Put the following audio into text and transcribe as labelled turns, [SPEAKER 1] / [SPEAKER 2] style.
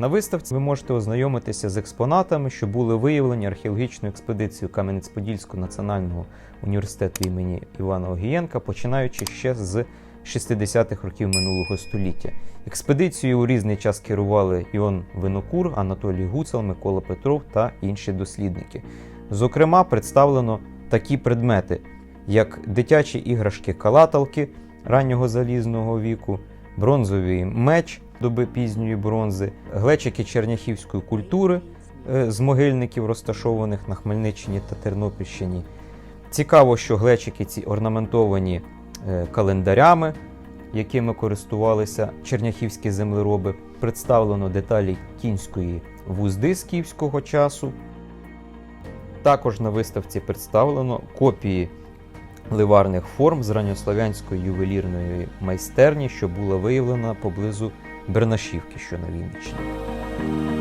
[SPEAKER 1] На виставці ви можете ознайомитися з експонатами, що були виявлені археологічною експедицією Кам'янець-Подільського національного університету імені Івана Огієнка, починаючи ще з 60-х років минулого століття. Експедицією у різний час керували Іон Винокур, Анатолій Гуцел, Микола Петров та інші дослідники. Зокрема, представлено такі предмети, як дитячі іграшки-калаталки раннього залізного віку, бронзовий меч доби пізньої бронзи, глечики черняхівської культури е, з могильників, розташованих на Хмельниччині та Тернопільщині. Цікаво, що глечики ці орнаментовані е, календарями, якими користувалися черняхівські землероби. Представлено деталі кінської вузди з київського часу. Також на виставці представлено копії ливарних форм з ранньослав'янської ювелірної майстерні, що була виявлена поблизу Бернашівки, що на Вінниччині.